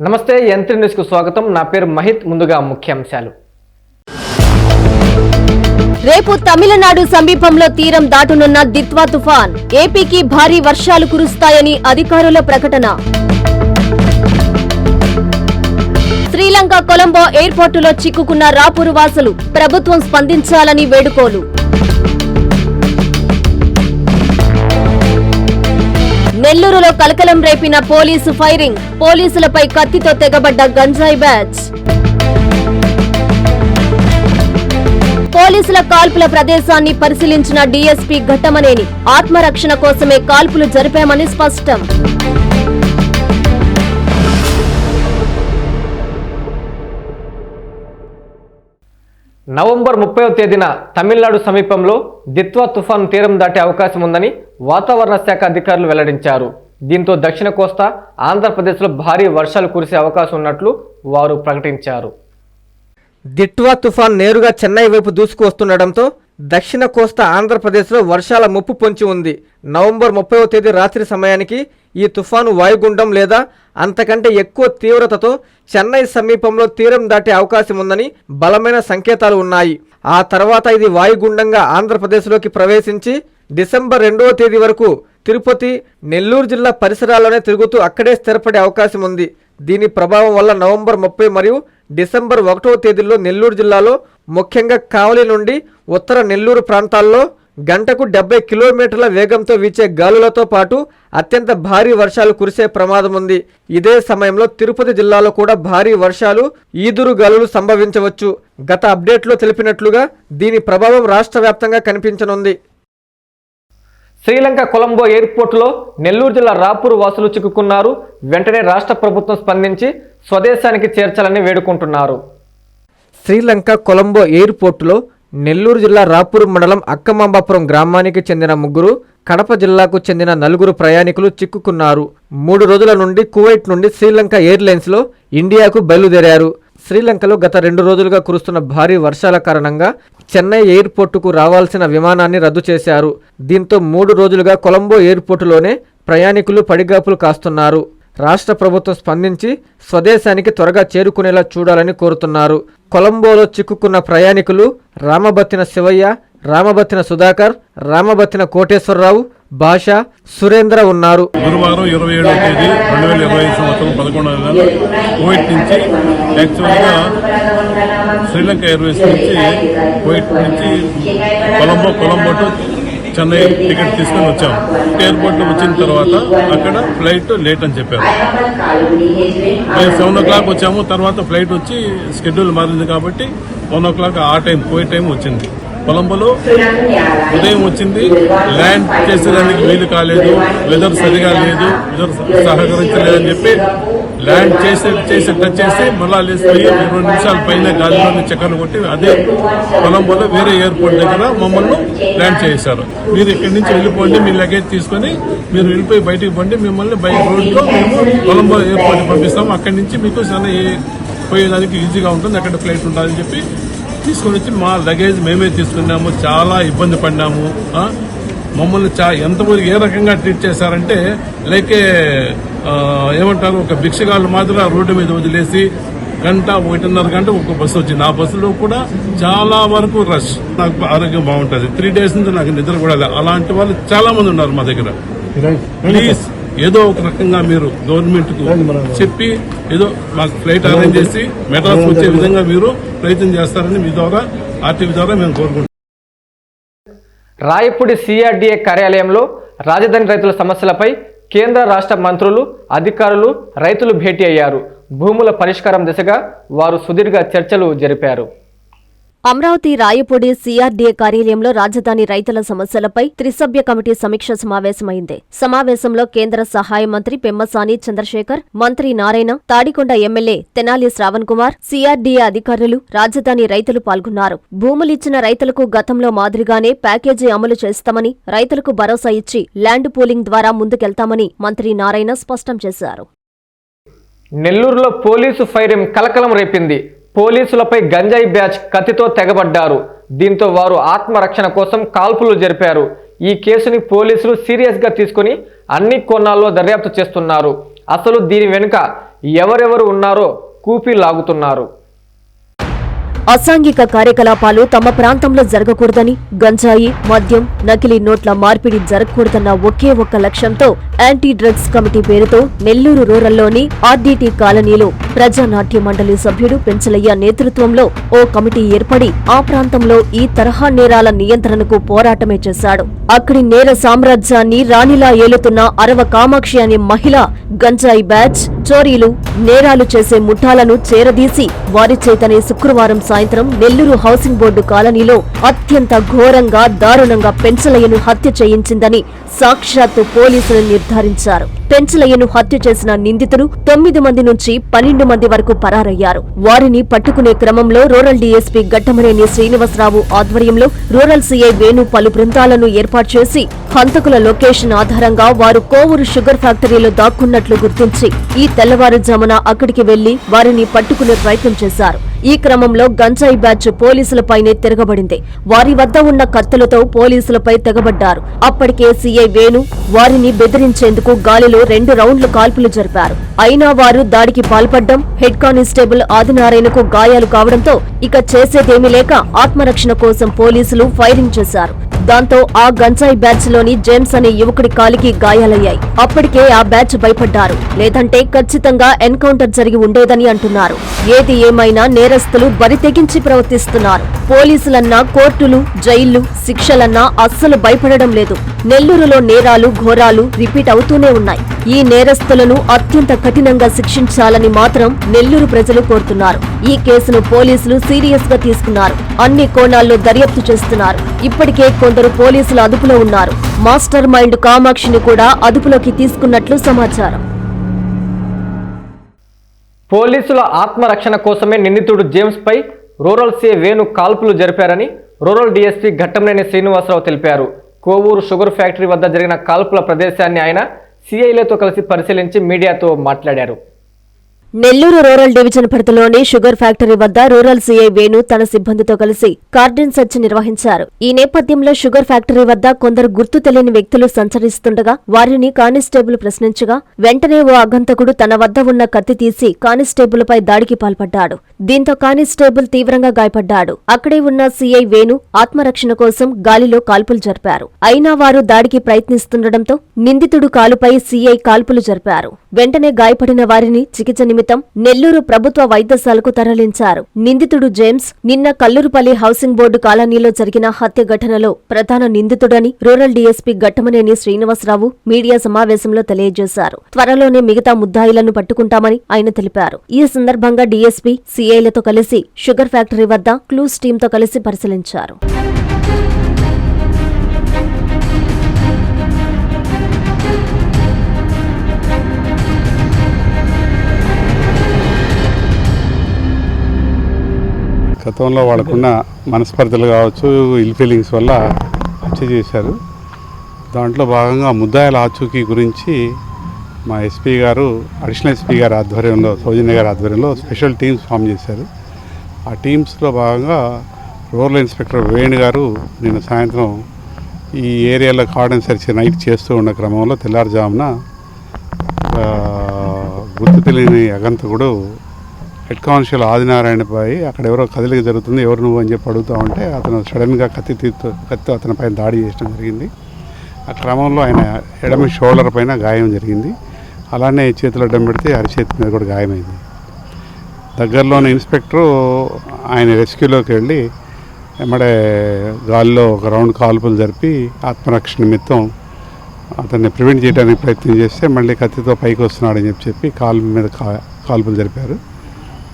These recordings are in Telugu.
నమస్తే యంత్రి న్యూస్కు స్వాగతం. నా పేరు మహిత్ ముందుగా ముఖ్యాంశాలు. రేపు తమిళనాడు సమీపంలో తీరం దాటునున్న దిత్వా తుఫాన్. ఏపీకి భారీ వర్షాలు కురుస్తాయని అధికారుల ప్రకటన. శ్రీలంక కొలంబో ఎయిర్పోర్టులో చిక్కుకున్న రాపురు వాసులు ప్రభుత్వం స్పందించాలని వేడుకోలు. నెల్లూరులో కలకలం రేపిన పోలీసు ఫైరింగ్. పోలీసులపై కత్తితో తెగబడ్డ గంజాయి బ్యాచ్. పోలీసుల కాల్పుల ప్రదేశాన్ని పరిశీలించిన డీఎస్పీ ఘట్టమనేని. ఆత్మరక్షణ కోసమే కాల్పులు జరిపామని స్పష్టం. నవంబర్ ముప్పైవ తేదీన తమిళనాడు సమీపంలో దిత్వా తుఫాను తీరం దాటే అవకాశం ఉందని వాతావరణ శాఖ అధికారులు వెల్లడించారు. దీంతో దక్షిణ కోస్తా ఆంధ్రప్రదేశ్లో భారీ వర్షాలు కురిసే అవకాశం ఉన్నట్లు వారు ప్రకటించారు. దిట్వా తుఫాన్ నేరుగా చెన్నై వైపు దూసుకువస్తుండటంతో దక్షిణ కోస్తా ఆంధ్రప్రదేశ్లో వర్షాల ముప్పు పొంచి ఉంది. నవంబర్ ముప్పైవ తేదీ రాత్రి సమయానికి ఈ తుఫాను వాయుగుండం లేదా అంతకంటే ఎక్కువ తీవ్రతతో చెన్నై సమీపంలో తీరం దాటే అవకాశం ఉందని బలమైన సంకేతాలు ఉన్నాయి. ఆ తర్వాత ఇది వాయుగుండంగా ఆంధ్రప్రదేశ్లోకి ప్రవేశించి డిసెంబర్ రెండవ తేదీ వరకు తిరుపతి నెల్లూరు జిల్లా పరిసరాల్లోనే తిరుగుతూ అక్కడే స్థిరపడే అవకాశం ఉంది. దీని ప్రభావం వల్ల నవంబర్ ముప్పై మరియు డిసెంబర్ ఒకటవ తేదీల్లో నెల్లూరు జిల్లాలో ముఖ్యంగా కావలి నుండి ఉత్తర నెల్లూరు ప్రాంతాల్లో గంటకు డెబ్బై కిలోమీటర్ల వేగంతో వీచే గాలులతో పాటు అత్యంత భారీ వర్షాలు కురిసే ప్రమాదం ఉంది. ఇదే సమయంలో తిరుపతి జిల్లాలో కూడా భారీ వర్షాలు ఈదురు గాలులు సంభవించవచ్చు. గత అప్డేట్లో తెలిపినట్లుగా దీని ప్రభావం రాష్ట్ర వ్యాప్తంగా కనిపించనుంది. శ్రీలంక కొలంబో ఎయిర్పోర్టులో నెల్లూరు జిల్లా రాపూర్ వాసులు చిక్కుకున్నారు. వెంటనే రాష్ట్ర ప్రభుత్వం స్పందించి స్వదేశానికి చేర్చాలని వేడుకుంటున్నారు. శ్రీలంక కొలంబో ఎయిర్పోర్టులో నెల్లూరు జిల్లా రాపూర్ మండలం అక్కమాంబాపురం గ్రామానికి చెందిన ముగ్గురు కడప జిల్లాకు చెందిన నలుగురు ప్రయాణికులు చిక్కుకున్నారు. మూడు రోజుల నుండి కువైట్ నుండి శ్రీలంక ఎయిర్లైన్స్లో ఇండియాకు బయలుదేరారు. శ్రీలంకలో గత రెండు రోజులుగా కురుస్తున్న భారీ వర్షాల కారణంగా చెన్నై ఎయిర్పోర్టుకు రావాల్సిన విమానాన్ని రద్దు చేశారు. దీంతో మూడు రోజులుగా కొలంబో ఎయిర్పోర్టులోనే ప్రయాణికులు పడిగాపులు కాస్తున్నారు. రాష్ట్ర ప్రభుత్వం స్పందించి స్వదేశానికి త్వరగా చేరుకునేలా చూడాలని కోరుతున్నారు. కొలంబోలో చిక్కుకున్న ప్రయాణికులు రామబత్తిన శివయ్య రామబత్తిన సుధాకర్ రామబత్తిన కోటేశ్వరరావు భాష సురేంద్ర ఉన్నారు. గురువారం ఇరవై ఏడవ తేదీ రెండు వేల ఇరవై ఐదు సంవత్సరం పదకొండవ నెల నుంచి యాక్చువల్గా శ్రీలంక ఎయిర్వేస్ నుంచి కోయిట్ నుంచి కొలంబో కొలంబో టు చెన్నై టికెట్ తీసుకొని వచ్చాము ఎయిర్పోర్ట్ వచ్చిన తర్వాత అక్కడ ఫ్లైట్ లేట్ అని చెప్పారు. మేము సెవెన్ ఓ క్లాక్ వచ్చాము. తర్వాత ఫ్లైట్ వచ్చి షెడ్యూల్ మారింది కాబట్టి వన్ ఓ క్లాక్ ఆ టైం పోయే టైం వచ్చింది. కొలంబోలో ఉదయం వచ్చింది. ల్యాండ్ చేసేదానికి వీలు కాలేదు. వెదర్ సరిగా లేదు. వెదర్ సహకరించలేదని చెప్పి ల్యాండ్ చేసే చేసి టచ్ చేసి మళ్ళా లేచిపోయి ఇరవై నిమిషాల పైన గాలిలోని చక్కర్లు కొట్టి అదే కొలంబోలో వేరే ఎయిర్పోర్ట్ దగ్గర మమ్మల్ని ల్యాండ్ చేశారు. మీరు ఇక్కడి నుంచి వెళ్ళిపోండి మీ లగేజ్ తీసుకొని మీరు వెళ్ళిపోయి బయటికి పండి. మిమ్మల్ని బై రోడ్లో మేము కొలంబో ఎయిర్పోర్ట్ పంపిస్తాము. అక్కడి నుంచి మీకు చాలా పోయేదానికి ఈజీగా ఉంటుంది. అక్కడ ఫ్లైట్ ఉంటుందని చెప్పి తీసుకొని వచ్చి మా లగేజ్ మేమే తీసుకున్నాము చాలా ఇబ్బంది పడినాము? మమ్మల్ని చా ఎంతమంది ఏ రకంగా ట్రీట్ చేశారంటే లైక్ ఏమంటారు ఒక భిక్షగాళ్ళు మాత్రం రోడ్డు మీద వదిలేసి గంట ఒకటిన్నర గంట ఒక బస్సు వచ్చింది. ఆ బస్సులో కూడా చాలా వరకు రష్ నాకు ఆరోగ్యం బాగుంటుంది. త్రీ డేస్ నుంచి నాకు నిద్ర కూడా అలాంటి వాళ్ళు చాలా మంది ఉన్నారు మా దగ్గర. ప్లీజ్ ఏదో ఒక రకంగా మీరు గవర్నమెంట్కు చెప్పి ఏదో మాకు ఫ్లైట్ అరేంజ్ చేసి మెడ్రాస్ వచ్చే విధంగా మీరు ప్రయత్నం చేస్తారని మీ ద్వారా ఆర్టీవీ ద్వారా మేము కోరుకుంటున్నాం. రాయపూడి సిఆర్డీఏ కార్యాలయంలో రాజధాని రైతుల సమస్యలపై కేంద్ర రాష్ట్ర మంత్రులు అధికారులు రైతులు భేటీ అయ్యారు. భూముల పరిష్కారం దిశగా వారు సుదీర్ఘ చర్చలు జరిపారు. అమరావతి రాయపూడి సీఆర్డీఏ కార్యాలయంలో రాజధాని రైతుల సమస్యలపై త్రిసభ్య కమిటీ సమీక్ష సమావేశమైంది. సమావేశంలో కేంద్ర సహాయ మంత్రి పెమ్మసాని చంద్రశేఖర్ మంత్రి నారాయణ తాడికొండ ఎమ్మెల్యే తెనాలి శ్రావణ్ కుమార్ సీఆర్డీఏ అధికారులు రాజధాని రైతులు పాల్గొన్నారు. భూములిచ్చిన రైతులకు గతంలో మాదిరిగానే ప్యాకేజీ అమలు చేస్తామని రైతులకు భరోసా ఇచ్చి ల్యాండ్ పూలింగ్ ద్వారా ముందుకెళ్తామని మంత్రి నారాయణ స్పష్టం చేశారు. నెల్లూరులో పోలీసు ఫైరింగ్ కలకలం రేపింది. పోలీసులపై గంజాయి బ్యాచ్ కత్తితో తెగబడ్డారు. దీంతో వారు ఆత్మరక్షణ కోసం కాల్పులు జరిపారు. ఈ కేసుని పోలీసులు సీరియస్గా తీసుకుని అన్ని కోణాల్లో దర్యాప్తు చేస్తున్నారు. అసలు దీని వెనుక ఎవరెవరు ఉన్నారో కూపీ లాగుతున్నారు. అసాంఘిక కార్యకలాపాలు తమ ప్రాంతంలో జరగకూడదని గంజాయి మద్యం నకిలీ నోట్ల మార్పిడి జరగకూడదన్న ఒకే ఒక్క లక్ష్యంతో యాంటీ డ్రగ్స్ కమిటీ పేరుతో నెల్లూరు రూరల్లోని ఆర్డీటీ కాలనీలో ప్రజానాట్య మండలి సభ్యుడు పెంచలయ్య నేతృత్వంలో ఓ కమిటీ ఏర్పడి ఆ ప్రాంతంలో ఈ తరహా నేరాల నియంత్రణకు పోరాటమే చేశాడు. అక్కడి నేర సామ్రాజ్యాన్ని రాణిలా ఏలుతున్న అరవ కామాక్షి అనే మహిళ గంజాయి బ్యాచ్ చోరీలు నేరాలు చేసే ముఠాలను చేరదీసి వారి చేతనే శుక్రవారం సాయంత్రం నెల్లూరు హౌసింగ్ బోర్డు కాలనీలో అత్యంత ఘోరంగా దారుణంగా పెంచలయ్యను హత్య చేయించిందని సాక్షాత్తు పోలీసులు నిర్ధారించారు. పెంచలయ్యను హత్య చేసిన నిందితులు తొమ్మిది మంది నుంచి పన్నెండు మంది వరకు పరారయ్యారు. వారిని పట్టుకునే క్రమంలో రూరల్ డీఎస్పీ గట్టమనేని శ్రీనివాసరావు ఆధ్వర్యంలో రూరల్ సీఐ వేణు పలు బృందాలను ఏర్పాటు చేసి హంతకుల లొకేషన్ ఆధారంగా వారు కోవూరు షుగర్ ఫ్యాక్టరీలో దాక్కున్నట్లు గుర్తించి ఈ తెల్లవారుజామున అక్కడికి వెళ్ళి వారిని పట్టుకునే ప్రయత్నం చేశారు. ఈ క్రమంలో గంజాయి బ్యాచ్ పోలీసులపైనే తిరగబడింది. వారి వద్ద ఉన్న కత్తులతో పోలీసులపై తెగబడ్డారు. అప్పటికే సీఐ వేణు వారిని బెదిరించేందుకు గాలిలో రెండు రౌండ్లు కాల్పులు జరిపారు. అయినా వారు దాడికి పాల్పడ్డం హెడ్ కానిస్టేబుల్ ఆదినారాయణకు గాయాలు కావడంతో ఇక చేసేదేమీ లేక ఆత్మరక్షణ కోసం పోలీసులు ఫైరింగ్ చేశారు. దాంతో ఆ గంజాయి బ్యాచ్లోని జేమ్స్ అనే యువకుడి కాలికి గాయాలయ్యాయి. అప్పటికే ఆ బ్యాచ్ భయపడ్డారు. లేదంటే ఖచ్చితంగా ఎన్కౌంటర్ జరిగి ఉండేదని అంటున్నారు. ఏది ఏమైనా నేర నేరస్తులు బరి తెగించి ప్రవర్తిస్తున్నారు. పోలీసులన్నా కోర్టులు జైళ్ళు శిక్షలన్నా అస్సలు భయపడడం లేదు. నెల్లూరులో నేరాలు ఘోరాలు రిపీట్ అవుతూనే ఉన్నాయి. ఈ నేరస్తులను అత్యంత కఠినంగా శిక్షించాలని మాత్రం నెల్లూరు ప్రజలు కోరుతున్నారు. ఈ కేసును పోలీసులు సీరియస్గా తీసుకున్నారు. అన్ని కోణాల్లో దర్యాప్తు చేస్తున్నారు. ఇప్పటికే కొందరు పోలీసులు అదుపులో ఉన్నారు. మాస్టర్ మైండ్ కామాక్షిని కూడా అదుపులోకి తీసుకున్నట్లు సమాచారం. పోలీసుల ఆత్మరక్షణ కోసమే నిందితుడు జేమ్స్పై రూరల్ సీఏ వేణు కాల్పులు జరిపారని రూరల్ డీఎస్పీ ఘట్టంనేని శ్రీనివాసరావు తెలిపారు. కోవూరు షుగర్ ఫ్యాక్టరీ వద్ద జరిగిన కాల్పుల ప్రదేశాన్ని ఆయన సిఐలతో కలిసి పరిశీలించి మీడియాతో మాట్లాడారు. నెల్లూరు రూరల్ డివిజన్ పరిధిలోని షుగర్ ఫ్యాక్టరీ వద్ద రూరల్ సీఐ వేణు తన సిబ్బందితో కలిసి కార్డిన్ సెర్చ్ నిర్వహించారు. ఈ నేపథ్యంలో షుగర్ ఫ్యాక్టరీ వద్ద కొందరు గుర్తు తెలియని వ్యక్తులు సంచరిస్తుండగా వారిని కానిస్టేబుల్ ప్రశ్నించగా వెంటనే ఓ అగంతకుడు తన వద్ద ఉన్న కత్తి తీసి కానిస్టేబుల్ పై దాడికి పాల్పడ్డాడు. దీంతో కానిస్టేబుల్ తీవ్రంగా గాయపడ్డాడు. అక్కడే ఉన్న సీఐ వేణు ఆత్మరక్షణ కోసం గాలిలో కాల్పులు జరిపారు. అయినా వారు దాడికి ప్రయత్నిస్తుండటంతో నిందితుడు కాలుపై సీఐ కాల్పులు జరిపారు. వెంటనే గాయపడిన వారిని చికిత్స క్రితం నెల్లూరు ప్రభుత్వ వైద్యశాలకు తరలించారు. నిందితుడు జేమ్స్ నిన్న కల్లూరుపల్లి హౌసింగ్ బోర్డు కాలనీలో జరిగిన హత్య ఘటనలో ప్రధాన నిందితుడని rural DSP Gattamaneni Srinivasa Rao media సమావేశంలో తెలియజేశారు. త్వరలోనే మిగతా ముద్దాయిలను పట్టుకుంటామని ఆయన తెలిపారు. ఈ సందర్భంగా డీఎస్పీ సీఐలతో కలిసి షుగర్ ఫ్యాక్టరీ వద్ద క్లూస్ టీంతో కలిసి పరిశీలించారు. గతంలో వాళ్ళకున్న మనస్పర్ధలు కావచ్చు ఇల్ ఫీలింగ్స్ వల్ల హత్య చేశారు. దాంట్లో భాగంగా ముద్దాయిల ఆచూకీ గురించి మా ఎస్పీ గారు అడిషనల్ ఎస్పీ గారి ఆధ్వర్యంలో సౌజన్య గారి ఆధ్వర్యంలో స్పెషల్ టీమ్స్ ఫామ్ చేశారు. ఆ టీమ్స్లో భాగంగా రూరల్ ఇన్స్పెక్టర్ వేణు గారు నిన్న సాయంత్రం ఈ ఏరియాలో కార్డన్ సెర్చ్ నైట్ చేస్తూ ఉన్న క్రమంలో తెల్లారుజామున గుర్తు తెలియని అగంతకుడు హెడ్ కానిస్టేబుల్ ఆదినారాయణపై అక్కడ ఎవరో కదలిక జరుగుతుంది ఎవరు నువ్వు అని చెప్పి అడుగుతూ ఉంటే అతను సడన్గా కత్తి తీతో కత్తి అతని పైన దాడి చేయడం జరిగింది. ఆ క్రమంలో ఆయన ఎడమ షోల్డర్ పైన గాయం జరిగింది. అలానే చేతిలో అడ్డం పెడితే అరిచేతి మీద కూడా గాయమైంది. దగ్గరలోని ఇన్స్పెక్టరు ఆయన రెస్క్యూలోకి వెళ్ళి ఎమ్మడే గాల్లో ఒక రౌండ్ కాల్పులు జరిపి ఆత్మరక్షణ నిమిత్తం అతన్ని ప్రివెంట్ చేయడానికి ప్రయత్నం చేస్తే మళ్ళీ కత్తితో పైకి వస్తున్నాడని చెప్పి చెప్పి కాలు మీద కా కాల్పులు జరిపారు.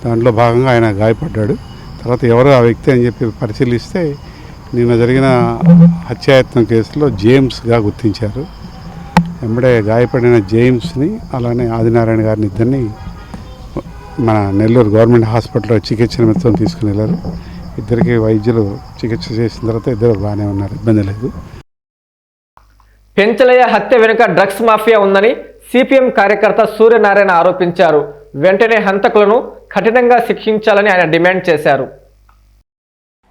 దాంట్లో భాగంగా ఆయన గాయపడ్డాడు. తర్వాత ఎవరు ఆ వ్యక్తి అని చెప్పి పరిశీలిస్తే నిన్న జరిగిన హత్యాయత్నం కేసులో జేమ్స్గా గుర్తించారు. వెంబడే గాయపడిన జేమ్స్ని అలానే ఆదినారాయణ గారిని ఇద్దరిని మన నెల్లూరు గవర్నమెంట్ హాస్పిటల్లో చికిత్స నిమిత్తం తీసుకుని వెళ్ళారు. ఇద్దరికి వైద్యులు చికిత్స చేసిన తర్వాత ఇద్దరు బాగానే ఉన్నారు ఇబ్బంది లేదు. పెంచలయ్య హత్య వెనుక డ్రగ్స్ మాఫియా ఉందని సిపిఎం కార్యకర్త సూర్యనారాయణ ఆరోపించారు. వెంటనే హంతకులను కఠినంగా శిక్షించాలని ఆయన డిమాండ్ చేశారు.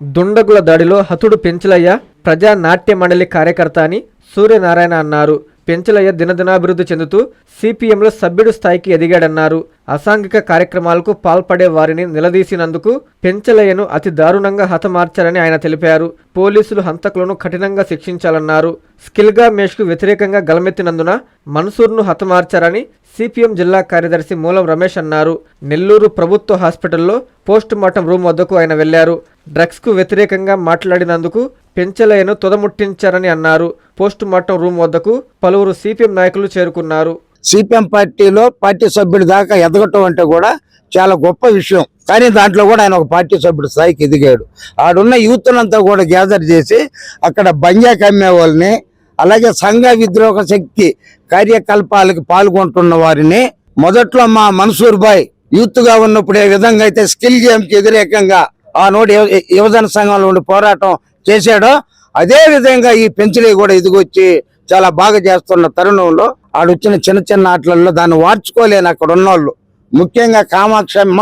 దుండగుల దాడిలో హతుడు పెంచలయ్య ప్రజా నాట్య మండలి కార్యకర్త అని సూర్యనారాయణ అన్నారు. పెంచలయ్య దినదినాభివృద్ధి చెందుతూ సిపిఎంలో సభ్యుడు స్థాయికి ఎదిగాడన్నారు. అసాంఘిక కార్యక్రమాలకు పాల్పడే వారిని నిలదీసినందుకు పెంచలయ్యను అతి దారుణంగా హతమార్చారని ఆయన తెలిపారు. పోలీసులు హంతకులను కఠినంగా శిక్షించాలన్నారు. స్కిల్గా మేష్కు వ్యతిరేకంగా గలమెత్తినందున మన్సూర్ను హతమార్చారని సిపిఎం జిల్లా కార్యదర్శి మూలం రమేష్ అన్నారు. నెల్లూరు ప్రభుత్వ హాస్పిటల్లో పోస్టుమార్టం రూమ్ వద్దకు ఆయన వెళ్ళారు. డ్రగ్స్కు వ్యతిరేకంగా మాట్లాడినందుకు పెంచలేను తుదముట్టించారని అన్నారు. పోస్ట్ మార్టం రూమ్ వద్దకు పలువురు సిపిఎం నాయకులు చేరుకున్నారు. సిపిఎం పార్టీలో పార్టీ సభ్యుడి దాకా ఎదగటం అంటే కూడా చాలా గొప్ప విషయం. కానీ దాంట్లో కూడా ఆయన ఒక పార్టీ సభ్యుడు స్థాయికి ఎదిగాడు. ఆడున్న యూత్నంతా కూడా గ్యాదర్ చేసి అక్కడ బంజా కమ్మే వాళ్ళని అలాగే సంఘ విద్రోహ శక్తి కార్యకలాపాలకు పాల్గొంటున్న వారిని మొదట్లో మా మన్సూర్ బాయ్ యూత్గా ఉన్నప్పుడు ఏ విధంగా అయితే స్కిల్ గేమ్కి వ్యతిరేకంగా ఆ నోటి యువ- యువజన సంఘంలో ఉండి పోరాటం చేశాడో అదే విధంగా ఈ పెంచలే కూడా ఎదిగొచ్చి చాలా బాగా చేస్తున్న తరుణంలో ఆడొచ్చిన చిన్న చిన్న ఆటలలో దాన్ని వార్చుకోలేని అక్కడ ఉన్నోళ్ళు. ముఖ్యంగా కామాక్షమ్మ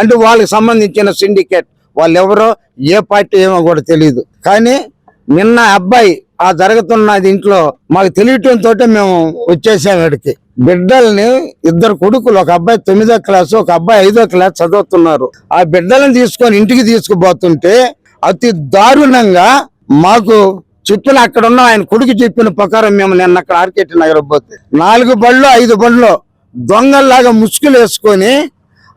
అంటే వాళ్ళకి సంబంధించిన సిండికేట్. వాళ్ళు ఎవరో ఏ పార్టీ ఏమో కూడా తెలియదు కానీ నిన్న అబ్బాయి ఆ జరుగుతున్న ఇంట్లో మాకు తెలియటంతో మేము వచ్చేసాం ఇక్కడికి. బిడ్డల్ని ఇద్దరు కొడుకులు ఒక అబ్బాయి తొమ్మిదో క్లాసు ఒక అబ్బాయి ఐదో క్లాస్ చదువుతున్నారు. ఆ బిడ్డలను తీసుకొని ఇంటికి తీసుకుపోతుంటే అతి దారుణంగా మాకు చెప్పిన అక్కడ ఉన్న ఆయన కొడుకు చెప్పిన ప్రకారం మేము నిన్న అక్కడ ఆర్కేటి నగర్ పోతే నాలుగు బండ్లు ఐదు బండ్లు దొంగల్లాగా ముసుగులు వేసుకొని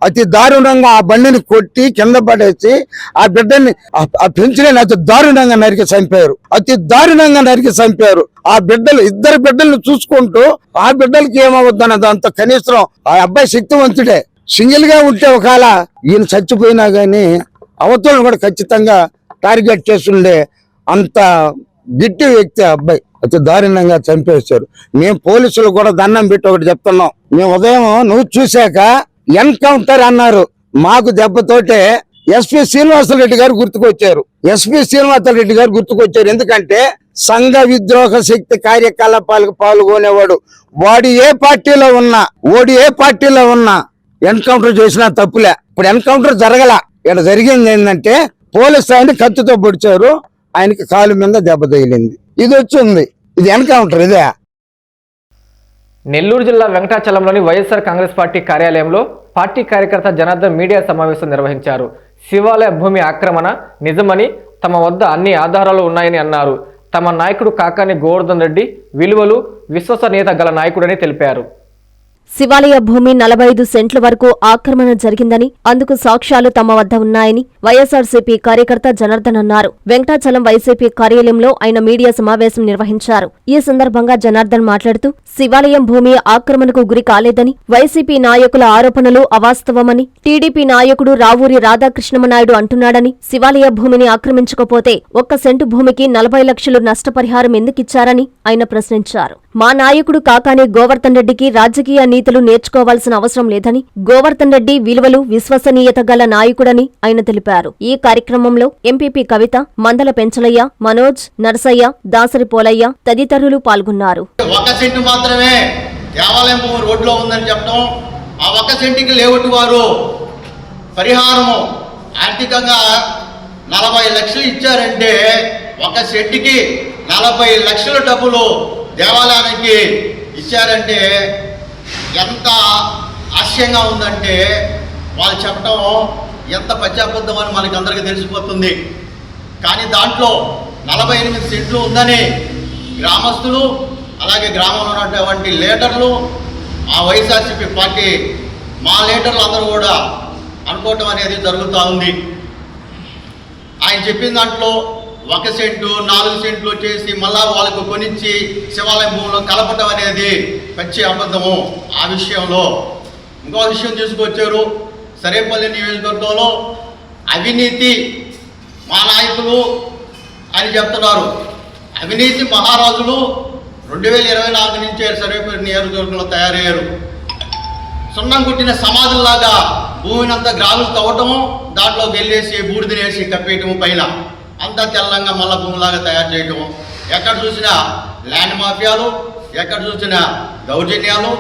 అతి దారుణంగా ఆ బండిని కొట్టి కింద పడేసి ఆ బిడ్డని ఆ- పెంచిన అతి దారుణంగా నరికి చంపారు. అతి దారుణంగా నరికి చంపారు. ఆ బిడ్డలు ఇద్దరు బిడ్డల్ని చూసుకుంటూ ఆ బిడ్డలకి ఏమవుద్దన్న దాంతో కనీసం ఆ అబ్బాయి శక్తివంతుడే. సింగిల్గా ఉంటే ఒకవేళ ఈయన చచ్చిపోయినా గానీ అవతలను కూడా ఖచ్చితంగా టార్గెట్ చేస్తుండే అంత గిట్టి వ్యక్తి అబ్బాయి. అతి దారుణంగా చంపేశారు. మేము పోలీసులు కూడా దండం పెట్టి ఒకటి చెప్తున్నాం. మేము ఉదయం నువ్వు చూశాక ఎన్కౌంటర్ అన్నారు. మాకు దెబ్బతోటే ఎస్పి శ్రీనివాసరెడ్డి గారు గుర్తుకొచ్చారు. ఎస్పి శ్రీనివాసరెడ్డి గారు గుర్తుకొచ్చారు. ఎందుకంటే సంఘ విద్రోహ శక్తి కార్యకలాపాలకు పాల్గొనేవాడు. వాడు ఏ పార్టీలో ఉన్నా ఓడి ఏ పార్టీలో ఉన్నా ఎన్కౌంటర్ చేసినా తప్పులే. ఇప్పుడు ఎన్కౌంటర్ జరగల. ఇక్కడ జరిగింది ఏంటంటే పోలీస్ ఆయన కత్తితో పొడిచారు. ఆయనకి కాలు మీద దెబ్బ తగిలింది. ఇది వచ్చింది. ఇది ఎన్కౌంటర్ ఇదే. నెల్లూరు జిల్లా వెంకటాచలంలోని వైఎస్ఆర్ కాంగ్రెస్ పార్టీ కార్యాలయంలో పార్టీ కార్యకర్త జనార్దన్ మీడియా సమావేశం నిర్వహించారు. శివాలయ భూమి ఆక్రమణ నిజమని తమ వద్ద అన్ని ఆధారాలు ఉన్నాయని అన్నారు. తమ నాయకుడు కాకాని గోవర్ధన్ రెడ్డి విలువలు విశ్వసనీయత గల నాయకుడని తెలిపారు. శివాలయ భూమి నలభై ఐదు సెంట్ల వరకు ఆక్రమణ జరిగిందని అందుకు సాక్ష్యాలు తమ వద్ద ఉన్నాయని వైఎస్ఆర్సీపీ కార్యకర్త జనార్దన్ అన్నారు. వెంకటాచలం వైసీపీ కార్యాలయంలో ఆయన మీడియా సమావేశం నిర్వహించారు. ఈ సందర్భంగా జనార్దన్ మాట్లాడుతూ శివాలయం భూమి ఆక్రమణకు గురి కాలేదని వైసీపీ నాయకుల ఆరోపణలు అవాస్తవమని టీడీపీ నాయకుడు రావూరి రాధాకృష్ణమనాయుడు అంటున్నాడని శివాలయ భూమిని ఆక్రమించకపోతే ఒక్క సెంటు భూమికి నలభై లక్షలు నష్టపరిహారం ఎందుకిచ్చారని ఆయన ప్రశ్నించారు. మా నాయకుడు కాకాని గోవర్ధన్ రెడ్డికి రాజకీయ నీతులు నేర్చుకోవాల్సిన అవసరం లేదని గోవర్ధన్ రెడ్డి విలువలు విశ్వసనీయత గల నాయకుడని ఆయన తెలిపారు. ఈ కార్యక్రమంలో ఎంపీపీ కవిత మందల పెంచలయ్య మనోజ్ నరసయ్య దాసరి పోలయ్య తదితరులు పాల్గొన్నారు. ఒక సెంటు మాత్రమే దేవాలయం రోడ్లో ఉందని చెప్పడం ఆ ఒక్క సెంటికి లేవటి వారు పరిహారము ఆర్థికంగా నలభై లక్షలు ఇచ్చారంటే ఒక సెంటుకి నలభై లక్షల డబ్బులు దేవాలయానికి ఇచ్చారంటే ఎంత ఆశ్చర్యంగా ఉందంటే వాళ్ళు చెప్పడం ఎంత పచ్చాబద్ధం అని మనకి అందరికీ తెలిసిపోతుంది. కానీ దాంట్లో నలభై ఎనిమిది సెంట్లు ఉందని గ్రామస్తులు అలాగే గ్రామంలో ఉన్నటువంటి లీడర్లు ఆ వైఎస్ఆర్సీపీ పార్టీ మా లీడర్లు అందరూ కూడా అనుకోవటం అనేది జరుగుతూ ఉంది. ఆయన చెప్పిన దాంట్లో ఒక సెంటు నాలుగు సెంట్లు వచ్చేసి మళ్ళా వాళ్ళకు కొనిచ్చి శివాలయం భూమిలో కలపటం అనేది పచ్చి అబద్ధము. ఆ విషయంలో ఇంకో విషయం తీసుకొచ్చారు. సరేపల్లి నియోజకవర్గంలో అవినీతి మా నాయకులు అని చెప్తున్నారు. అవినీతి మహారాజులు రెండు వేల ఇరవై నాలుగు నుంచే సర్వేపల్లి నియోజకవర్గంలో తయారయ్యారు. సున్నం కుట్టిన సమాధుల్లాగా భూమిని అంతా గ్రాములు తవ్వటము దాంట్లో వెళ్ళేసి బూడిదనేసి కప్పేయటము పైన అంతా తెల్లంగా మళ్ళా భూమిలాగా తయారు చేయటము ఎక్కడ చూసినా ల్యాండ్ మాఫియాలు ఎక్కడ చూసినా దౌర్జన్యాలు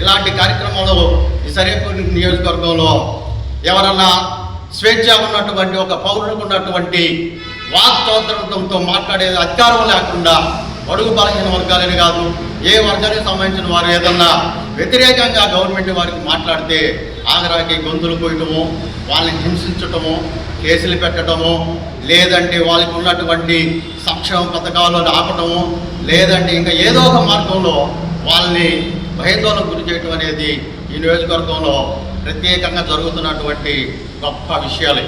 ఇలాంటి కార్యక్రమాలు ఈ సరేపల్లి నియోజకవర్గంలో ఎవరన్నా స్వేచ్ఛ ఉన్నటువంటి ఒక పౌరులకు ఉన్నటువంటి వాక్ మాట్లాడే అధికారం లేకుండా అడుగు బలహీన వర్గాలని కాదు ఏ వర్గానికి సంబంధించిన వారు ఏదన్నా వ్యతిరేకంగా గవర్నమెంట్ వారికి మాట్లాడితే ఆగరాకి గొంతులు పోయటము వాళ్ళని హింసించటము కేసులు పెట్టడము లేదంటే వాళ్ళకి ఉన్నటువంటి సంక్షేమ పథకాలు ఆపటము లేదంటే ఇంకా ఏదో ఒక మార్గంలో వాళ్ళని భయాందోళన గురి చేయటం అనేది ఈ నియోజకవర్గంలో ప్రత్యేకంగా జరుగుతున్నటువంటి గొప్ప విషయాలు.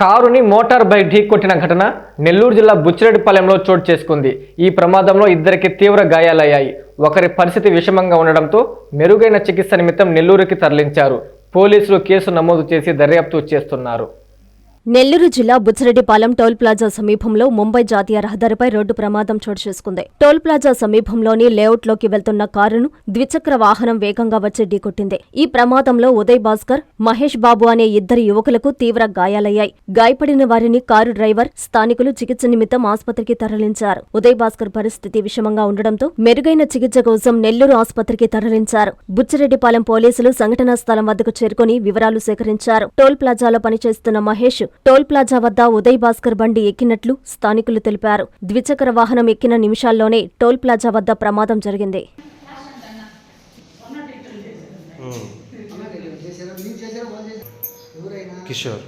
కారుని మోటార్ బైక్ ఢీకొట్టిన ఘటన నెల్లూరు జిల్లా బుచ్చిరెడ్డిపాలెంలో చోటు చేసుకుంది. ఈ ప్రమాదంలో ఇద్దరికి తీవ్ర గాయాలయ్యాయి. ఒకరి పరిస్థితి విషమంగా ఉండడంతో మెరుగైన చికిత్స నిమిత్తం నెల్లూరుకి తరలించారు. పోలీసులు కేసు నమోదు చేసి దర్యాప్తు చేస్తున్నారు. నెల్లూరు జిల్లా బుచ్చిరెడ్డిపాలెం టోల్ ప్లాజా సమీపంలో ముంబై జాతీయ రహదారిపై రోడ్డు ప్రమాదం చోటు చేసుకుంది. టోల్ ప్లాజా సమీపంలోని లేఅవుట్లోకి వెళ్తున్న కారును ద్విచక్ర వాహనం వేగంగా వచ్చి ఢీకొట్టింది. ఈ ప్రమాదంలో ఉదయ్ భాస్కర్ మహేష్ బాబు అనే ఇద్దరు యువకులకు తీవ్ర గాయాలయ్యాయి. గాయపడిన వారిని కారు డ్రైవర్ స్థానికులు చికిత్స నిమిత్తం ఆసుపత్రికి తరలించారు. ఉదయ్ భాస్కర్ పరిస్థితి విషమంగా ఉండడంతో మెరుగైన చికిత్స కోసం నెల్లూరు ఆసుపత్రికి తరలించారు. బుచ్చిరెడ్డిపాలెం పోలీసులు సంఘటనా స్థలం వద్దకు చేరుకుని వివరాలు సేకరించారు. టోల్ ప్లాజాలో పనిచేస్తున్న మహేష్ టోల్ ప్లాజా వద్ద ఉదయ్ భాస్కర్ బండి ఎక్కినట్లు స్థానికులు తెలిపారు. ద్విచక్ర వాహనం ఎక్కిన నిమిషాల్లోనే టోల్ ప్లాజా వద్ద ప్రమాదం జరిగింది. కిషోర్.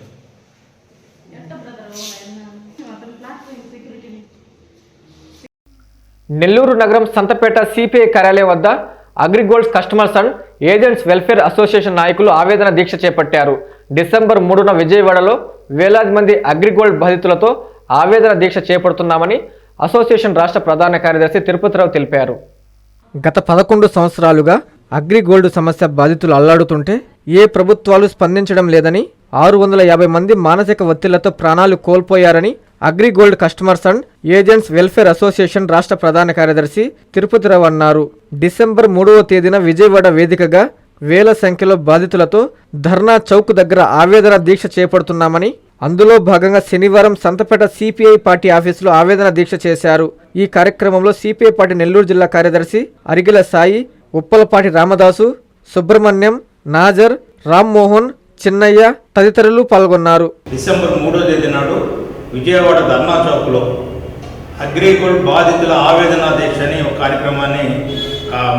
నెల్లూరు నగరం సంతపేట సిపిఐ కార్యాలయం వద్ద Agrigolds customers and agents welfare association నాయకులు ఆవేదన దీక్ష చేపట్టారు. డిసెంబర్ మూడున విజయవాడలో వేలాది మంది అగ్రిగోల్డ్ బాధితులతో ఆవేదన దీక్ష చేపడుతున్నామని అసోసియేషన్ రాష్ట్ర ప్రధాన కార్యదర్శి తిరుపతిరావు తెలిపారు. గత పదకొండు సంవత్సరాలుగా అగ్రిగోల్డ్ సమస్య బాధితులు అల్లాడుతుంటే ఏ ప్రభుత్వాలు స్పందించడం లేదని ఆరు వందల యాభై మంది మానసిక ఒత్తిళ్ళతో ప్రాణాలు కోల్పోయారని Agrigold customers and agents welfare association రాష్ట్ర ప్రధాన కార్యదర్శి తిరుపతిరావు అన్నారు. డిసెంబర్ మూడవ తేదీన విజయవాడ వేదికగా వేల సంఖ్యలో బాధితులతో ధర్నా చౌక్ దగ్గర ఆవేదన దీక్ష చేపడుతున్నామని అందులో భాగంగా శనివారం సంతపేట సిపిఐ పార్టీ ఆఫీసులో ఆవేదన దీక్ష చేశారు. ఈ కార్యక్రమంలో సిపిఐ పార్టీ నెల్లూరు జిల్లా కార్యదర్శి అరిగిల సాయి ఉప్పలపాటి రామదాసు సుబ్రహ్మణ్యం నాజర్ రామ్మోహన్ చిన్నయ్య తదితరులు పాల్గొన్నారు. డిసెంబర్ మూడో తేదీ నాడు విజయవాడ ధర్నా చౌక్లో అగ్రిగోల్డ్ బాధితుల ఆవేదన దీక్ష అని ఒక కార్యక్రమాన్ని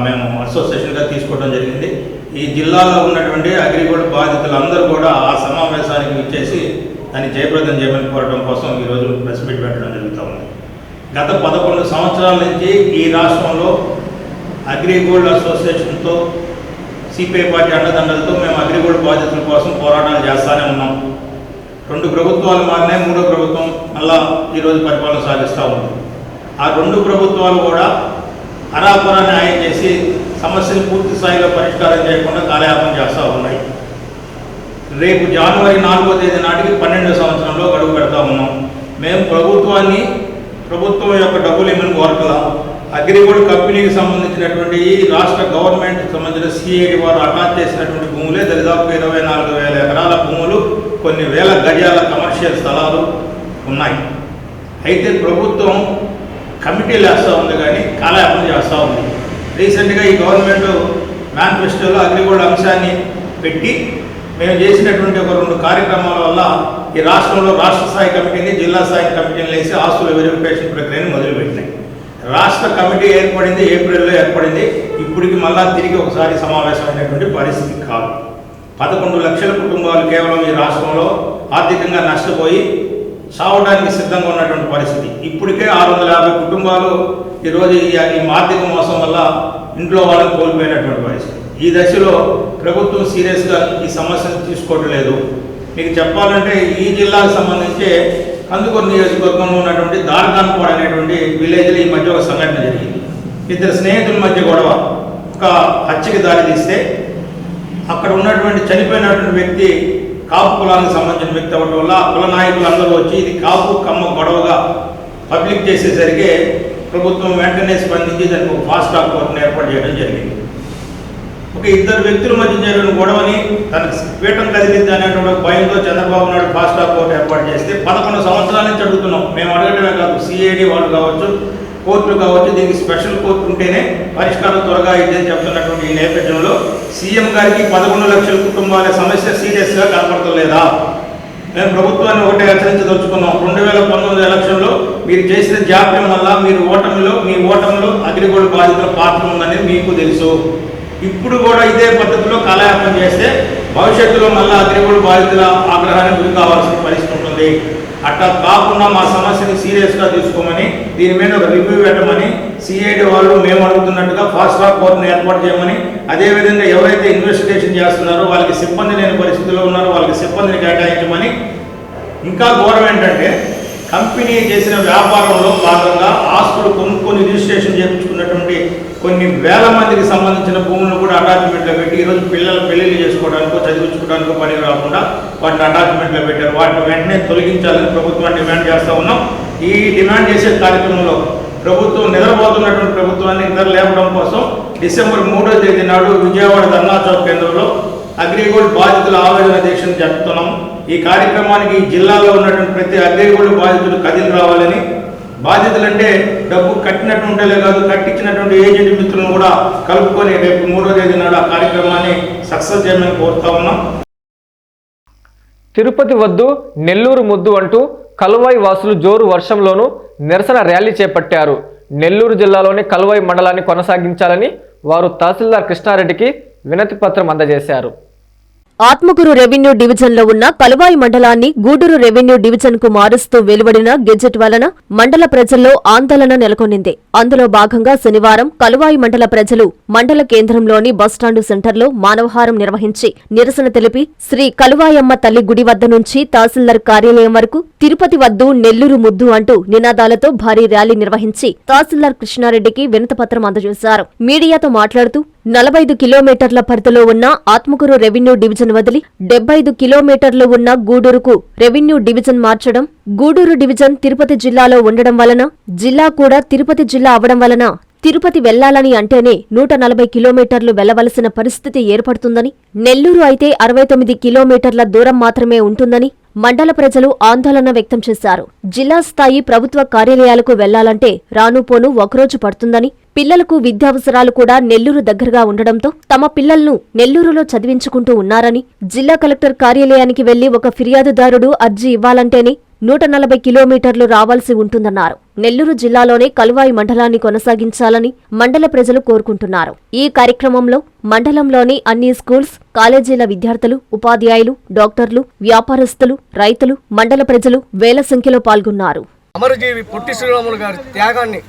మేము అసోసియేషన్గా తీసుకోవడం జరిగింది. ఈ జిల్లాలో ఉన్నటువంటి అగ్రిగోల్డ్ బాధితులందరూ కూడా ఆ సమావేశానికి ఇచ్చేసి దాన్ని జయప్రదం చేయమని కోరడం కోసం ఈరోజు ప్రెస్ మీట్ పెట్టడం జరుగుతూ ఉంది. గత పదకొండు సంవత్సరాల నుంచి ఈ రాష్ట్రంలో అగ్రిగోల్డ్ అసోసియేషన్తో సిపిఐ పార్టీ అండదండలతో మేము అగ్రిగోల్డ్ బాధితుల కోసం పోరాటాలు చేస్తూనే ఉన్నాం. రెండు ప్రభుత్వాలు మారినాయి మూడో ప్రభుత్వం మళ్ళా ఈరోజు పరిపాలన సాగిస్తూ ఉంది. ఆ రెండు ప్రభుత్వాలు కూడా అరాపరా న్యాయం చేసి సమస్యలు పూర్తి స్థాయిలో పరిష్కారం చేయకుండా కాలయాపన చేస్తూ ఉన్నాయి. రేపు జనవరి నాలుగో తేదీ నాటికి పన్నెండో సంవత్సరంలో గడువు పెడతా ఉన్నాం. మేము ప్రభుత్వాన్ని ప్రభుత్వం యొక్క డబ్బులు ఏమని కోరకలా అగ్రిగోల్డ్ కంపెనీకి సంబంధించినటువంటి ఈ రాష్ట్ర గవర్నమెంట్ సంబంధించిన సిఐడి వారు అటాచ్ చేసినటువంటి భూములే దరిదాపు ఇరవై నాలుగు వేల ఎకరాల భూములు కొన్ని వేల గజాల కమర్షియల్ స్థలాలు ఉన్నాయి. అయితే ప్రభుత్వం కమిటీలు వేస్తూ ఉంది కానీ కాలయాపన చేస్తూ ఉంది. రీసెంట్గా ఈ గవర్నమెంట్ మేనిఫెస్టోలో అగ్రిగోల్డ్ అంశాన్ని పెట్టి మేము చేసినటువంటి ఒక రెండు కార్యక్రమాల వల్ల ఈ రాష్ట్రంలో రాష్ట్ర స్థాయి కమిటీని జిల్లా స్థాయి కమిటీని వేసి ఆస్తుల వెరిఫికేషన్ ప్రక్రియను మొదలుపెట్టినాయి. రాష్ట్ర కమిటీ ఏర్పడింది ఏప్రిల్లో ఏర్పడింది. ఇప్పటికి మళ్ళా తిరిగి ఒకసారి సమావేశమైనటువంటి పరిస్థితి కాదు. పదకొండు లక్షల కుటుంబాలు కేవలం ఈ రాష్ట్రంలో ఆర్థికంగా నష్టపోయి సావడానికి సిద్ధంగా ఉన్నటువంటి పరిస్థితి. ఇప్పటికే ఆరు వందల యాభై కుటుంబాలు ఈరోజు ఈ ఆర్థిక మోసం వల్ల ఇంట్లో వాళ్ళని కోల్పోయినటువంటి పరిస్థితి. ఈ దశలో ప్రభుత్వం సీరియస్గా ఈ సమస్యను తీసుకోవడం లేదు మీకు చెప్పాలంటే ఈ జిల్లాకు సంబంధించి కందుకూరు నియోజకవర్గంలో ఉన్నటువంటి దార్గాన్పాడ్ అనేటువంటి విలేజ్లో ఈ మధ్య ఒక సంఘటన జరిగింది. ఇద్దరు స్నేహితుల మధ్య గొడవ. ఒక హత్యకి దారి తీస్తే అక్కడ ఉన్నటువంటి చనిపోయినటువంటి వ్యక్తి కాపు కులానికి సంబంధించిన వ్యక్తి అవ్వడం వల్ల కుల నాయకులు అందరూ వచ్చి ఇది కాపు కమ్మ గొడవగా పబ్లిక్ చేసేసరికి ప్రభుత్వం వెంటనే స్పందించి దానికి ఒక ఫాస్ట్ ట్రాక్ కోర్టును ఏర్పాటు చేయడం జరిగింది. ఒక ఇద్దరు వ్యక్తుల మధ్య జరిగిన గొడవని తనకు పీఠం కదిలింది అనేటువంటి భయంతో Chandrababu Naidu fast track court ఏర్పాటు చేస్తే పదకొండు సంవత్సరాల నుంచి అడుగుతున్నాం. మేము అడగటమే కాదు సిఐడి వాళ్ళు కావచ్చు కోర్టులు కావచ్చు దీనికి స్పెషల్ కోర్టు ఉంటేనే పరిష్కారం త్వరగా అయిందని చెప్తున్నటువంటి ఈ నేపథ్యంలో సీఎం గారికి పదకొండు లక్షల కుటుంబాల సమస్య సీరియస్గా కనపడతలేదా మేము ప్రభుత్వాన్ని ఒకటే హెచ్చరించదలుచుకున్నాం. రెండు వేల పంతొమ్మిది ఎలక్షన్లో మీరు చేసిన జాప్యం వల్ల మీరు ఓటమిలో మీ ఓటమిలో అగ్రిగోల్డ్ బాధితుల పాత్ర ఉందని మీకు తెలుసు. ఇప్పుడు కూడా ఇదే పద్ధతిలో కాలయాపన చేస్తే భవిష్యత్తులో మళ్ళీ అగ్రిగోల్డ్ బాధితుల ఆగ్రహానికి గురి కావాల్సిన పరిస్థితి ఉంటుంది. అట్లా కాకుండా మా సమస్యని సీరియస్గా తీసుకోమని దీని మీద ఒక రివ్యూ పెట్టమని సిఐడి వాళ్ళు మేము అడుగుతున్నట్టుగా ఫాస్ట్ ట్రాక్ కోర్టును ఏర్పాటు చేయమని అదేవిధంగా ఎవరైతే ఇన్వెస్టిగేషన్ చేస్తున్నారో వాళ్ళకి సిబ్బంది లేని పరిస్థితిలో ఉన్నారో వాళ్ళకి సిబ్బందిని కేటాయించమని. ఇంకా ఘోరం ఏంటంటే కంపెనీ చేసిన వ్యాపారంలో భాగంగా ఆస్తులు కొనుక్కొని రిజిస్ట్రేషన్ చేయించుకున్నటువంటి కొన్ని వేల మందికి సంబంధించిన భూములను కూడా అటాచ్మెంట్లో పెట్టి ఈరోజు పిల్లలు పెళ్ళిళ్ళు చేసుకోవడానికో చదివించుకోవడానికో పని రాకుండా వాటిని అటాచ్మెంట్లో పెట్టారు. వాటిని వెంటనే తొలగించాలని ప్రభుత్వాన్ని డిమాండ్ చేస్తూ ఉన్నాం. ఈ డిమాండ్ చేసే కార్యక్రమంలో ప్రభుత్వం నిద్రపోతున్నటువంటి ప్రభుత్వాన్ని నిద్ర లేపడం కోసం డిసెంబర్ మూడో తేదీ నాడు విజయవాడ ధర్నా చౌక్ కేంద్రంలో అగ్రిగోల్డ్ బాధితుల ఆవేదన దీక్షను జరుపుతున్నాం. ఈ కార్యక్రమానికి జిల్లాలో ఉన్నటువంటి ప్రతి అగ్రిగోల్డ్ బాధితులు కదిలి రావాలని. బాధితులంటే డబ్బు కట్టినటువంటి కాదు కట్టించినటువంటి ఏజెంట్ మిత్రులను కూడా కలుపుకొని రేపు మూడో తేదీ నాడు ఆ కార్యక్రమాన్ని సక్సెస్ చేయమని కోరుతా ఉన్నాం. తిరుపతి వద్దు నెల్లూరు ముద్దు అంటూ కలువాయి వాసులు జోరు వర్షంలోనూ నిరసన ర్యాలీ చేపట్టారు. నెల్లూరు జిల్లాలోని కలువాయి మండలాన్ని కొనసాగించాలని వారు తహసీల్దార్ కృష్ణారెడ్డికి వినతి పత్రం అందజేశారు. ఆత్మకూరు రెవెన్యూ డివిజన్లో ఉన్న కలువాయి మండలాన్ని గూడూరు రెవెన్యూ డివిజన్కు మారుస్తూ వెలువడిన గెజెట్ వలన మండల ప్రజల్లో ఆందోళన నెలకొనింది. అందులో భాగంగా శనివారం కలువాయి మండల ప్రజలు మండల కేంద్రంలోని బస్టాండు సెంటర్లో మానవహారం నిర్వహించి నిరసన తెలిపి శ్రీ కలువాయమ్మ తల్లి గుడి వద్ద నుంచి తహసీల్దార్ కార్యాలయం వరకు తిరుపతి వద్దు నెల్లూరు ముద్దు అంటూ నినాదాలతో భారీ ర్యాలీ నిర్వహించి తహసీల్దార్ కృష్ణారెడ్డికి వినతపత్రం అందజేశారు. మీడియాతో మాట్లాడుతూ నలభైదు కిలోమీటర్ల పరిధిలో ఉన్న ఆత్మకూరు రెవెన్యూ డివిజన్ వదిలి డెబ్బై ఐదు కిలోమీటర్లు ఉన్న గూడూరుకు రెవెన్యూ డివిజన్ మార్చడం గూడూరు డివిజన్ తిరుపతి జిల్లాలో ఉండడం వలన జిల్లా కూడా తిరుపతి జిల్లా అవడం వలన తిరుపతి వెళ్ళాలని అంటేనే నూట నలభై కిలోమీటర్లు వెళ్ళవలసిన పరిస్థితి ఏర్పడుతుందని నెల్లూరు అయితే అరవై తొమ్మిది కిలోమీటర్ల దూరం మాత్రమే ఉంటుందని మండల ప్రజలు ఆందోళన వ్యక్తం చేశారు. జిల్లా స్థాయి ప్రభుత్వ కార్యాలయాలకు వెళ్ళాలంటే రానుపోను ఒకరోజు పడుతుందని పిల్లలకు విద్యావసరాలు కూడా నెల్లూరు దగ్గరగా ఉండడంతో తమ పిల్లలను నెల్లూరులో చదివించుకుంటూ ఉన్నారని జిల్లా కలెక్టర్ కార్యాలయానికి వెళ్ళి ఒక ఫిర్యాదుదారుడు అర్జీ ఇవ్వాలంటేనే నూట నలభై కిలోమీటర్లు రావాల్సి ఉంటుందన్నారు. నెల్లూరు జిల్లాలోనే కలువాయి మండలాన్ని కొనసాగించాలని మండల ప్రజలు కోరుకుంటున్నారు. ఈ కార్యక్రమంలో మండలంలోని అన్ని స్కూల్స్ కాలేజీల విద్యార్థులు ఉపాధ్యాయులు డాక్టర్లు వ్యాపారస్తులు రైతులు మండల ప్రజలు వేల సంఖ్యలో పాల్గొన్నారు. అమరజీవి పొట్టి శ్రీరాములు గారి త్యాగాన్ని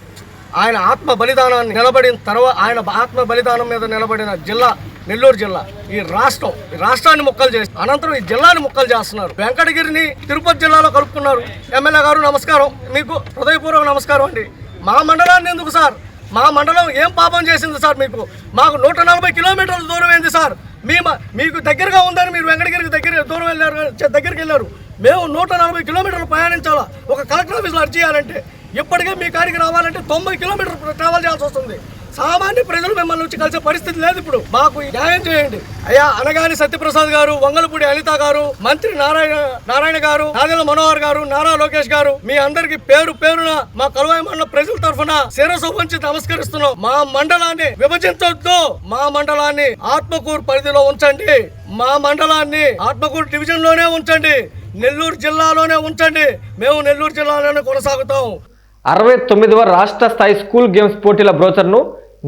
ఆయన ఆత్మ బలిదానాన్ని నిలబడిన తర్వాత ఆయన ఆత్మ బలిదానం మీద నిలబడిన జిల్లా నెల్లూరు జిల్లా ఈ రాష్ట్రం ఈ రాష్ట్రాన్ని ముక్కలు చేసి అనంతరం ఈ జిల్లాని ముక్కలు చేస్తున్నారు. వెంకటగిరిని తిరుపతి జిల్లాలో కలుపుకున్నారు. ఎమ్మెల్యే గారు నమస్కారం. మీకు హృదయపూర్వక నమస్కారం అండి. మా మండలాన్ని ఎందుకు సార్? మా మండలం ఏం పాపం చేసింది సార్ మీకు? మాకు నూట నలభై కిలోమీటర్ల దూరం ఏంది సార్? మీ మీకు దగ్గరగా ఉందని మీరు వెంకటగిరికి దగ్గర దూరం వెళ్ళారు దగ్గరికి వెళ్ళారు. మేము నూట నలభై కిలోమీటర్లు ప్రయాణించాలా? ఒక కలెక్టర్ ఆఫీస్లో అర్జీ చేయాలంటే ఇప్పటికే మీ కాడికి రావాలంటే తొంభై కిలోమీటర్లు ట్రావెల్ చేయాల్సి వస్తుంది. సామాన్య ప్రజలు మిమ్మల్ని వచ్చి కలిసే పరిస్థితి లేదు ఇప్పుడు. మాకు న్యాయం చేయండి. అయ్యా అనగాని సత్యప్రసాద్ గారు వంగలపూడి అనిత గారు మంత్రి నారాయణ నారాయణ గారు నాదెల మనోహర్ గారు నారా లోకేష్ గారు మీ అందరికి పేరు పేరున మా కలువాయి మండల ప్రజల తరఫున శిరస్సు వంచి నమస్కరిస్తున్నాం. మా మండలాన్ని విభజించొద్దు. మా మండలాన్ని ఆత్మకూరు పరిధిలో ఉంచండి. మా మండలాన్ని ఆత్మకూరు డివిజన్లోనే ఉంచండి. నెల్లూరు జిల్లాలోనే ఉంచండి. మేము నెల్లూరు జిల్లాలోనే కొనసాగుతాం. అరవై తొమ్మిదవ రాష్ట్ర స్థాయి స్కూల్ గేమ్స్ పోటీల బ్రోచర్ను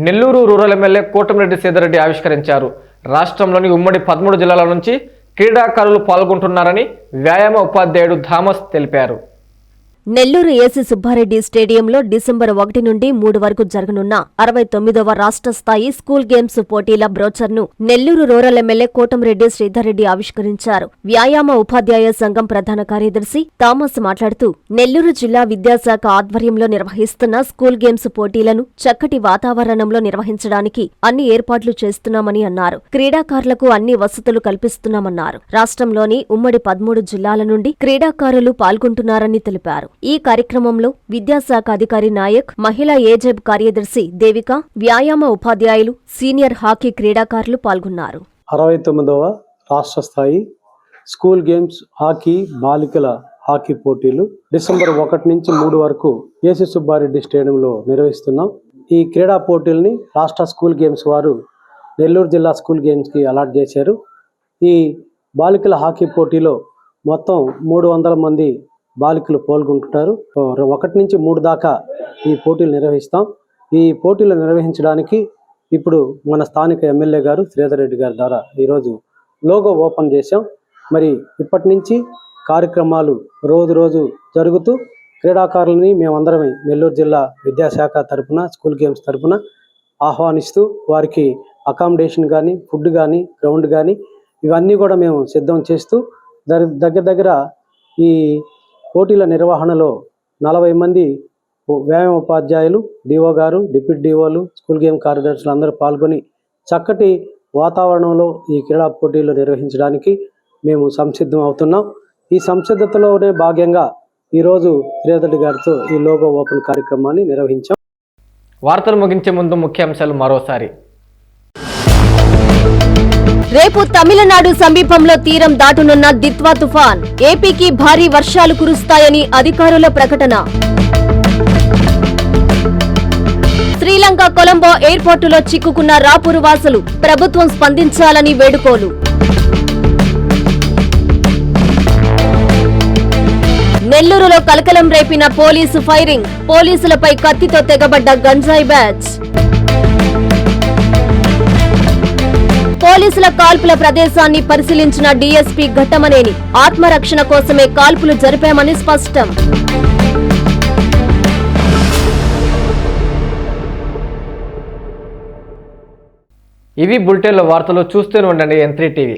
నెల్లూరు రూరల్ ఎమ్మెల్యే కోటమిరెడ్డి సీతారెడ్డి ఆవిష్కరించారు. రాష్ట్రంలోని ఉమ్మడి పదమూడు జిల్లాల నుంచి క్రీడాకారులు పాల్గొంటున్నారని వ్యాయామ ఉపాధ్యాయుడు థామస్ తెలిపారు. నెల్లూరు ఏసీ సుబ్బారెడ్డి స్టేడియంలో డిసెంబర్ ఒకటి నుండి మూడు వరకు జరగనున్న అరవై తొమ్మిదవ రాష్ట్ర స్థాయి స్కూల్ గేమ్స్ పోటీల బ్రోచర్ను నెల్లూరు రూరల్ ఎమ్మెల్యే కోటంరెడ్డి శ్రీధర్రెడ్డి ఆవిష్కరించారు. వ్యాయామ ఉపాధ్యాయ సంఘం ప్రధాన కార్యదర్శి థామస్ మాట్లాడుతూ నెల్లూరు జిల్లా విద్యాశాఖ ఆధ్వర్యంలో నిర్వహిస్తున్న స్కూల్ గేమ్స్ పోటీలను చక్కటి వాతావరణంలో నిర్వహించడానికి అన్ని ఏర్పాట్లు చేస్తున్నామని అన్నారు. క్రీడాకారులకు అన్ని వసతులు కల్పిస్తున్నామన్నారు. రాష్ట్రంలోని ఉమ్మడి పదమూడు జిల్లాల నుండి క్రీడాకారులు పాల్గొంటున్నారని తెలిపారు. ఈ కార్యక్రమంలో విద్యాశాఖ అధికారి నాయక్ మహిళా ఏజెబ్ కార్యదర్శి దేవిక వ్యాయామ ఉపాధ్యాయులు సీనియర్ హాకీ క్రీడాకారులు పాల్గొన్నారు. అరవై తొమ్మిదవ రాష్ట్ర స్థాయి స్కూల్ గేమ్స్ హాకీ బాలికల హాకీ పోటీలు డిసెంబర్ ఒకటి నుంచి మూడు వరకు ఏసీ సుబ్బారెడ్డి స్టేడియంలో నిర్వహిస్తున్నాం. ఈ క్రీడా పోటీల్ని రాష్ట్ర స్కూల్ గేమ్స్ వారు నెల్లూరు జిల్లా స్కూల్ గేమ్స్కి అలాట్ చేశారు. ఈ బాలికల హాకీ పోటీలో మొత్తం మూడు వందల మంది బాలికలు పాల్గొంటుంటారు ఒకటి నుంచి మూడు దాకా ఈ పోటీలు నిర్వహిస్తాం. ఈ పోటీలు నిర్వహించడానికి ఇప్పుడు మన స్థానిక ఎమ్మెల్యే గారు శ్రీధర్ రెడ్డి గారి ద్వారా ఈరోజు లోగో ఓపెన్ చేశాం. మరి ఇప్పటి నుంచి కార్యక్రమాలు రోజు రోజు జరుగుతూ క్రీడాకారులని మేమందరం నెల్లూరు జిల్లా విద్యాశాఖ తరపున స్కూల్ గేమ్స్ తరఫున ఆహ్వానిస్తూ వారికి అకామిడేషన్ కానీ ఫుడ్ కానీ గ్రౌండ్ కానీ ఇవన్నీ కూడా మేము సిద్ధం చేస్తూ దగ్గర దగ్గర ఈ పోటీల నిర్వహణలో నలభై మంది వ్యాయామ ఉపాధ్యాయులు డిఓ గారు డిప్యూటీ డిఓలు స్కూల్ గేమ్ కార్యదర్శులు అందరూ పాల్గొని చక్కటి వాతావరణంలో ఈ క్రీడా పోటీలు నిర్వహించడానికి మేము సంసిద్ధం అవుతున్నాం. ఈ సంసిద్ధతలోనే భాగంగా ఈరోజు శ్రీధర్ గారితో ఈ లోగో ఓపెన్ కార్యక్రమాన్ని నిర్వహించాం. వార్తలు ముగించే ముందు ముఖ్యాంశాలు మరోసారి. రేపు తమిళనాడు సమీపంలో తీరం దాటునున్న దిత్వా తుఫాన్. ఏపీకి భారీ వర్షాలు కురుస్తాయని అధికారుల ప్రకటన. శ్రీలంక కొలంబో ఎయిర్పోర్టులో చిక్కుకున్న రాపూరు వాసులు ప్రభుత్వం స్పందించాలని వేడుకోలు. నెల్లూరులో కలకలం రేపిన పోలీసు ఫైరింగ్. పోలీసులపై కత్తితో తెగబడ్డ గంజాయి బ్యాచ్. పోలీసుల కాల్పుల ప్రదేశాన్ని పరిశీలించిన డీఎస్పీ ఘట్టమనేని ఆత్మరక్షణ కోసమే కాల్పులు జరిపామని స్పష్టం. ఇవి బులెటిన్ల వార్తలు చూస్తూనే ఉండండి ఎన్ టీవీ